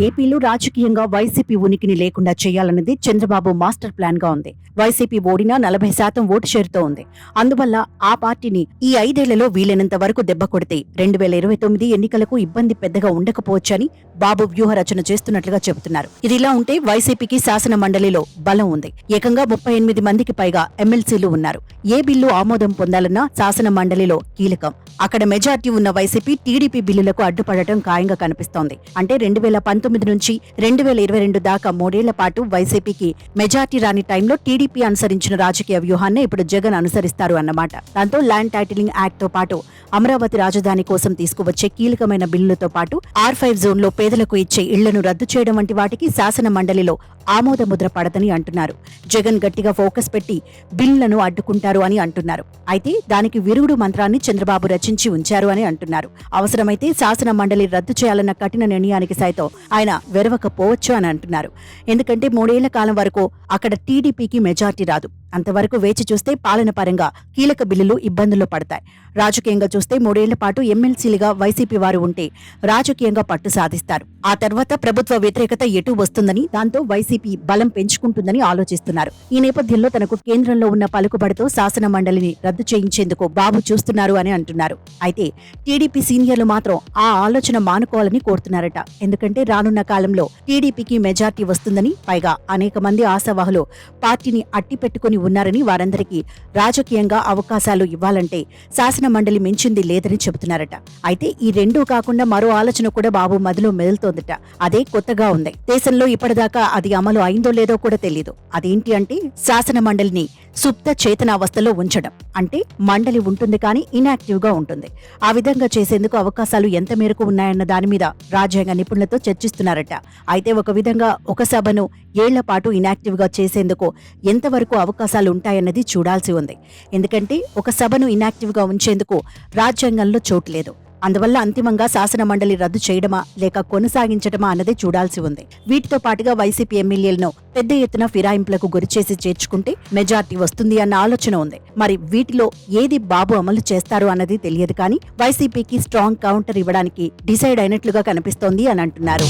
ఏపీలో రాజకీయంగా వైసీపీ ఉనికిని లేకుండా చేయాలన్నది చంద్రబాబు మాస్టర్ ప్లాన్గా ఉంది. వైసీపీ ఓడినా నలభై శాతం ఓటు షేరుతో ఉంది. అందువల్ల ఆ పార్టీని ఈ ఐదేళ్ళలో వీలైనంత వరకు దెబ్బ కొడితే రెండు వేల ఇరవై తొమ్మిది ఎన్నికలకు ఇబ్బంది పెద్దగా ఉండకపోవచ్చని బాబు వ్యూహ రచన చేస్తున్నట్లుగా చెబుతున్నారు. ఇదిలా ఉంటే వైసీపీకి శాసన మండలిలో బలం ఉంది. ఏకంగా ముప్పై ఎనిమిది మందికి పైగా ఎమ్మెల్సీలు ఉన్నారు. ఏ బిల్లు ఆమోదం పొందాలన్నా శాసన మండలిలో కీలకం. అక్కడ మెజార్టీ ఉన్న వైసీపీ టీడీపీ బిల్లులకు అడ్డుపడటం ఖాయంగా కనిపిస్తోంది. అంటే రెండు వేల పంతొమ్మిది నుంచి రెండు వేల ఇరవై రెండు దాకా మూడేళ్ళ పాటు వైసీపీకి మెజార్టీ రాని టైంలో టీడీపీ అనుసరించిన రాజకీయ వ్యూహాన్ని ఇప్పుడు జగన్ అనుసరిస్తారు అన్నమాట. దాంతో ల్యాండ్ టైటిలింగ్ యాక్ట్తో పాటు అమరావతి రాజధాని కోసం తీసుకువచ్చే కీలకమైన బిల్లులతో పాటు ఆర్ ఫైవ్ జోన్లో పేదలకు ఇచ్చే ఇళ్ళను రద్దు చేయడం వంటి వాటికి శాసన మండలిలో ఆమోద ముద్ర పడదని అంటున్నారు. జగన్ గట్టిగా ఫోకస్ పెట్టి బిల్లులను అడ్డుకుంటారు అని అంటున్నారు. అయితే దానికి విరుగుడు మంత్రాన్ని చంద్రబాబు రచించి ఉంచారు అని అంటున్నారు. అవసరమైతే శాసన మండలి రద్దు చేయాలన్న కఠిన నిర్ణయానికి సైతం ఆయన వెరవకపోవచ్చు అని అంటున్నారు. ఎందుకంటే మూడేళ్ళ కాలం వరకు అక్కడ టీడీపీకి మెజార్టీ రాదు. అంతవరకు వేచి చూస్తే పాలన పరంగా కీలక బిల్లులు ఇబ్బందుల్లో పడతాయి. రాజకీయంగా చూస్తే మూడేళ్ళ పాటు ఎమ్మెల్సీలుగా వైసీపీ వారు ఉంటే రాజకీయంగా పట్టు సాధిస్తారు. ఆ తర్వాత ప్రభుత్వ వ్యతిరేకత ఎటు వస్తుందని దాంతో వైసీపీ బలం పెంచుకుంటుందని ఆలోచిస్తున్నారు. ఈ నేపథ్యంలో తనకు కేంద్రంలో ఉన్న పలుకుబడితో శాసన మండలిని రద్దు చేయించేందుకు బాబు చూస్తున్నారు అని అంటున్నారు. అయితే టీడీపీ సీనియర్లు మాత్రం ఆ ఆలోచన మానుకోవాలని కోరుతున్నారట. ఎందుకంటే రానున్న కాలంలో టీడీపీకి మెజార్టీ వస్తుందని పైగా అనేక మంది ఆశావాహులు పార్టీని అట్టి పెట్టుకుని ఉన్నారని వారందరికీ రాజకీయంగా అవకాశాలు ఇవ్వాలంటే శాసన మండలి మించింది లేదని చెబుతున్నారట. అయితే ఈ రెండూ కాకుండా మరో ఆలోచన కూడా బాబు మదిలో మెదులుతోందట. అదే కొత్తగా ఉంది. దేశంలో ఇప్పటిదాకా అది అమలు అయిందో లేదో కూడా తెలియదు అదేంటి అంటే శాసన మండలిని సుప్త చేతనావస్థలో ఉంచడం. అంటే మండలి ఉంటుంది కానీ ఇనాక్టివ్గా ఉంటుంది. ఆ విధంగా చేసేందుకు అవకాశాలు ఎంత మేరకు ఉన్నాయన్న దాని మీద రాజ్యాంగ నిపుణులతో చర్చిస్తున్నారట. అయితే ఒక విధంగా ఒక సభను ఏళ్ళ పాటు ఇనాక్టివ్గా చేసేందుకు ఎంతవరకు అవకాశం అవకాశాలు ఉంటాయన్నది చూడాల్సి ఉంది. ఎందుకంటే ఒక సభను ఇనాక్టివ్గా ఉంచేందుకు రాజ్యాంగంలో చోటు లేదు. అందువల్ల అంతిమంగా శాసన మండలి రద్దు చేయడమా లేక కొనసాగించడమా అన్నది చూడాల్సి ఉంది. వీటితో పాటుగా వైసీపీ ఎమ్మెల్యేలను పెద్ద ఎత్తున ఫిరాయింపులకు గురిచేసి చేర్చుకుంటే మెజార్టీ వస్తుంది అన్న ఆలోచన ఉంది. మరి వీటిలో ఏది బాబు అమలు చేస్తారు అన్నది తెలియదు కానీ వైసీపీకి స్ట్రాంగ్ కౌంటర్ ఇవ్వడానికి డిసైడ్ అయినట్లుగా కనిపిస్తోంది అని అంటున్నారు.